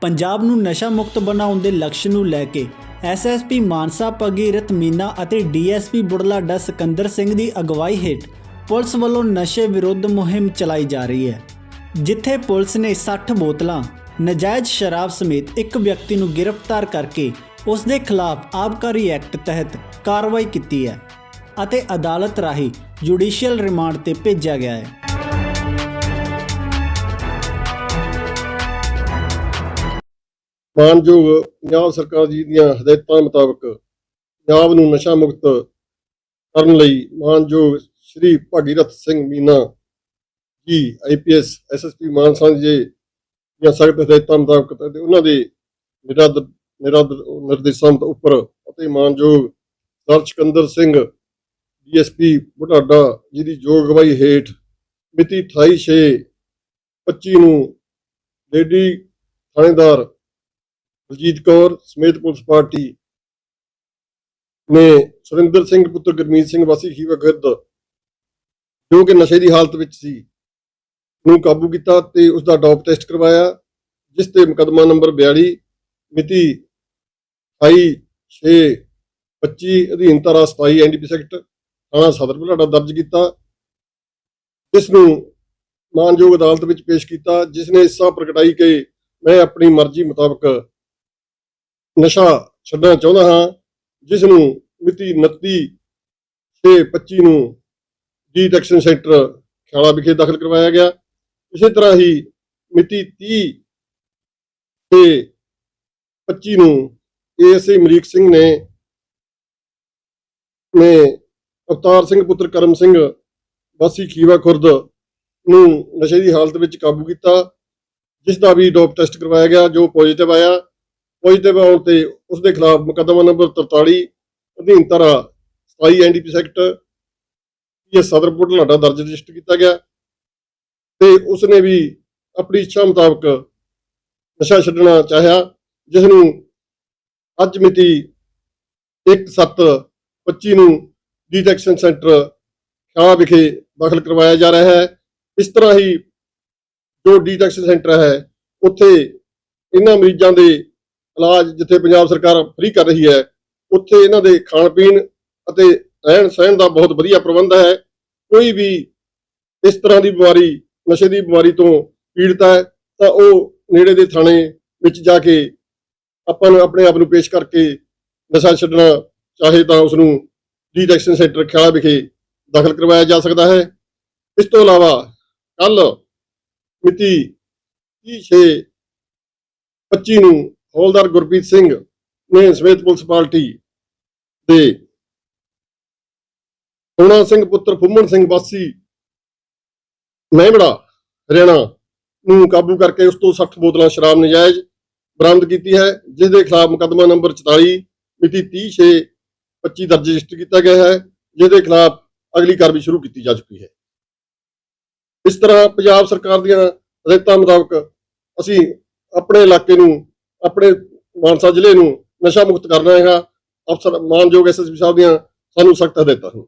ਪੰਜਾਬ ਨੂੰ ਨਸ਼ਾ ਮੁਕਤ ਬਣਾਉਣ ਦੇ ਲਕਸ਼ ਨੂੰ ਲੈ ਕੇ ਐਸਐਸਪੀ ਮਾਨਸਾ, ਭਗੀਰਥ ਮੀਨਾ ਅਤੇ ਡੀਐਸਪੀ ਬੁਢਲਾਡਾ ਸਿਕੰਦਰ ਸਿੰਘ ਦੀ ਅਗਵਾਈ ਹੇਠ ਪੁਲਿਸ ਵੱਲੋਂ ਨਸ਼ੇ ਵਿਰੁੱਧ ਮੁਹਿੰਮ ਚਲਾਈ ਜਾ ਰਹੀ ਹੈ, ਜਿੱਥੇ ਪੁਲਿਸ ਨੇ 60 ਬੋਤਲਾਂ, ਨਜਾਇਜ਼ ਸ਼ਰਾਬ ਸਮੇਤ ਇੱਕ ਵਿਅਕਤੀ ਨੂੰ ਗ੍ਰਿਫਤਾਰ ਕਰਕੇ ਉਸ ਦੇ ਖਿਲਾਫ ਆਬਕਾਰੀ ਐਕਟ ਤਹਿਤ ਕਾਰਵਾਈ ਕੀਤੀ ਹੈ ਅਤੇ ਅਦਾਲਤ ਰਾਹੀਂ ਜੁਡੀਸ਼ੀਅਲ ਰਿਮਾਂਡ ਤੇ ਭੇਜਿਆ ਗਿਆ ਹੈ। ਮਾਨਯੋਗ ਪੰਜਾਬ ਸਰਕਾਰ ਜੀ ਦੀਆਂ ਹਦਾਇਤਾਂ ਮੁਤਾਬਕ ਪੰਜਾਬ ਨੂੰ ਨਸ਼ਾ ਮੁਕਤ ਕਰਨ ਲਈ ਮਾਨਯੋਗ ਸ਼੍ਰੀ ਭਗੀਰਥ ਸਿੰਘ ਮੀਨਾ ਜੀ ਆਈਪੀਐਸ ਐਸਐਸਪੀ ਮਾਨਸਾ ਜੀ ਦੀਆਂ ਸਖਤ ਹਦਾਇਤਾਂ ਮੁਤਾਬਕ ਅਤੇ ਉਹਨਾਂ ਦੇ ਨਿਰਦ ਨਿਰਦ, ਨਿਰਦੇਸ਼ਾਂ ਦੇ ਉੱਪਰ ਅਤੇ ਮਾਨਯੋਗ ਸਰ ਸਿਕੰਦਰ ਸਿੰਘ ਡੀਐਸਪੀ ਬੁਢਾਡਾ ਜੀ ਦੀ ਯੋਗ ਅਗਵਾਈ ਹੇਠ ਮਿਤੀ 28 ਛੇ 25 ਨੂੰ ਲੇਡੀ ਥਾਣੇਦਾਰ ਬਲਜੀਤ ਕੌਰ ਸਮੇਤ ਪੁਲਿਸ ਪਾਰਟੀ ਨੇ ਸੁਰਿੰਦਰ ਸਿੰਘ, ਪੁੱਤਰ ਗੁਰਮੀਤ ਸਿੰਘ, ਵਾਸੀ ਖੀਵਾ ਗਿਰਦ ਜੋ ਕਿ ਨਸ਼ੇ ਦੀ ਹਾਲਤ ਵਿੱਚ ਸੀ, ਨੂੰ ਕਾਬੂ ਕੀਤਾ ਤੇ ਉਸ ਦਾ ਡੋਪ ਟੈਸਟ ਕਰਵਾਇਆ, ਜਿਸ ਤੇ ਮੁਕੱਦਮਾ ਨੰਬਰ 42 ਮਿਤੀ 28 6 25 ਅਧੀਨ ਧਾਰਾ 27 ਐਨਡੀਪੀ ਸੈਕਟ, ਥਾਣਾ ਸਦਰ ਬੁਢਲਾਡਾ ਦਰਜ ਕੀਤਾ। ਜਿਸ ਨੂੰ ਮਾਨਯੋਗ ਅਦਾਲਤ ਵਿੱਚ ਪੇਸ਼ ਕੀਤਾ, ਜਿਸ ਨੇ ਹਿੱਸਾ ਪ੍ਰਗਟਾਈ ਕਿ ਮੈਂ ਆਪਣੀ ਮਰਜ਼ੀ ਮੁਤਾਬਕ ਨਸ਼ਾ ਛੱਡਣਾ ਚਾਹੁੰਦਾ ਹਾਂ ਜਿਸ ਨੂੰ ਮਿਤੀ 29 6/25 ਨੂੰ ਡੀਟੈਕਸ਼ਨ ਸੈਂਟਰ ਖਿਆਲਾ ਵਿਖੇ ਦਾਖਲ ਕਰਵਾਇਆ ਗਿਆ। ਇਸੇ ਤਰ੍ਹਾਂ ਹੀ ਮਿਤੀ 30 ਤੇ 25 ਨੂੰ ਏਐਸਏ ਮਰੀਕ ਸਿੰਘ ਨੇ ਨੇ ਅਵਤਾਰ ਸਿੰਘ ਪੁੱਤਰ ਕਰਮ ਸਿੰਘ ਵਾਸੀ ਖੀਵਾ ਖੁਰਦ ਨੂੰ ਨਸ਼ੇ ਦੀ ਹਾਲਤ ਵਿੱਚ ਕਾਬੂ ਕੀਤਾ ਜਿਸ ਦਾ ਵੀ ਡੋਪ ਟੈਸਟ ਕਰਵਾਇਆ ਗਿਆ, ਜੋ ਪੋਜ਼ਿਟਿਵ ਆਇਆ। ਪੋਜ਼ਿਟਿਵ ਆਉਣ ਤੇ ਉਸ ਦੇ ਖਿਲਾਫ ਮੁਕੱਦਮਾ ਨੰਬਰ 43 ਅਧੀਨ ਧਾਰਾ 27 ਐਨਡੀਪੀ ਸੈਕਟ ਇਹ ਸਦਰ ਬੁਢਲਾਡਾ ਦਰਜ ਰਜਿਸਟਰ ਕੀਤਾ ਗਿਆ ਤੇ ਉਸ ਨੇ ਵੀ ਆਪਣੀ ਇੱਛਾ ਮੁਤਾਬਕ ਨਸ਼ਾ ਛੱਡਣਾ ਚਾਹਿਆ ਜਿਸ ਨੂੰ ਅੱਜ ਮਿਤੀ 1/7/25 ਨੂੰ ਡੀਟੈਕਸ਼ਨ ਸੈਂਟਰ ਖਿਆਲਾ ਵਿਖੇ ਦਾਖਲ ਕਰਵਾਇਆ ਜਾ ਰਿਹਾ ਹੈ। ਇਸ ਤਰ੍ਹਾਂ ਹੀ ਜੋ ਡੀਟੈਕਸ਼ਨ ਸੈਂਟਰ ਹੈ, ਉੱਥੇ ਇਹਨਾਂ ਮਰੀਜ਼ਾਂ ਦੇ ਇਲਾਜ ਜਿੱਥੇ ਪੰਜਾਬ ਸਰਕਾਰ ਫ੍ਰੀ ਕਰ ਰਹੀ ਹੈ, ਉੱਥੇ ਇਹਨਾਂ ਦੇ ਖਾਣ ਪੀਣ ਅਤੇ ਰਹਿਣ ਸਹਿਣ ਦਾ ਬਹੁਤ ਵਧੀਆ ਪ੍ਰਬੰਧ ਹੈ। ਕੋਈ ਵੀ ਇਸ ਤਰ੍ਹਾਂ ਦੀ ਬਿਮਾਰੀ, ਨਸ਼ੇ ਦੀ ਬਿਮਾਰੀ ਤੋਂ ਪੀੜਤ ਹੈ, ਤਾਂ ਉਹ ਨੇੜੇ ਦੇ ਥਾਣੇ ਵਿੱਚ ਜਾ ਕੇ ਆਪਾਂ ਨੂੰ ਆਪਣੇ ਆਪ ਨੂੰ ਪੇਸ਼ ਕਰਕੇ ਨਸ਼ਾ ਛੱਡਣਾ ਚਾਹੇ ਤਾਂ ਉਸ ਨੂੰ ਡੀਟੈਕਸ਼ਨ ਸੈਂਟਰ ਖਿਆਲਾ ਵਿਖੇ ਦਾਖਲ ਕਰਵਾਇਆ ਜਾ ਸਕਦਾ ਹੈ। ਇਸ ਤੋਂ ਇਲਾਵਾ ਕੱਲ ਮਿਤੀ 30 ਛੇ 25 ਨੂੰ ਹੌਲਦਾਰ ਗੁਰਪ੍ਰੀਤ ਸਿੰਘ ਨੇ ਸਮੇਤ ਪੁਲਿਸ ਪਾਰਟੀ ਦੇ ਸੋਨਾ ਸਿੰਘ ਪੁੱਤਰ ਫੁੰਮਣ ਸਿੰਘ ਵਾਸੀ ਮਹਿਮੜਾ ਹਰਿਆਣਾ ਨੂੰ ਕਾਬੂ ਕਰਕੇ ਉਸ ਤੋਂ 60 ਬੋਤਲਾਂ ਸ਼ਰਾਬ ਨਜਾਇਜ਼ ਬਰਾਮਦ ਕੀਤੀ ਹੈ ਜਿਸ ਦੇ ਖਿਲਾਫ ਮੁਕੱਦਮਾ ਨੰਬਰ 44 ਮਿਤੀ 30 ਛੇ 25 ਦਰਜ ਰਜਿਸਟਰ ਕੀਤਾ ਗਿਆ ਹੈ ਜਿਸ ਦੇ ਖਿਲਾਫ ਅਗਲੀ ਕਾਰਵਾਈ ਸ਼ੁਰੂ ਕੀਤੀ ਜਾ ਚੁੱਕੀ ਹੈ। ਇਸ ਤਰ੍ਹਾਂ ਪੰਜਾਬ ਸਰਕਾਰ ਦੀਆਂ ਹਦਾਇਤਾਂ ਮੁਤਾਬਕ ਅਸੀਂ ਆਪਣੇ ਇਲਾਕੇ ਨੂੰ ਆਪਣੇ ਮਾਨਸਾ ਜ਼ਿਲ੍ਹੇ ਨੂੰ ਨਸ਼ਾ ਮੁਕਤ ਕਰਨਾ ਹੈਗਾ। ਅਫਸਰ ਮਾਨਯੋਗ ਐਸਐਸਪੀ ਸਾਹਿਬ ਦੀਆਂ ਸਾਨੂੰ ਸਖਤ ਹਦਾਇਤਾਂ ਹਨ।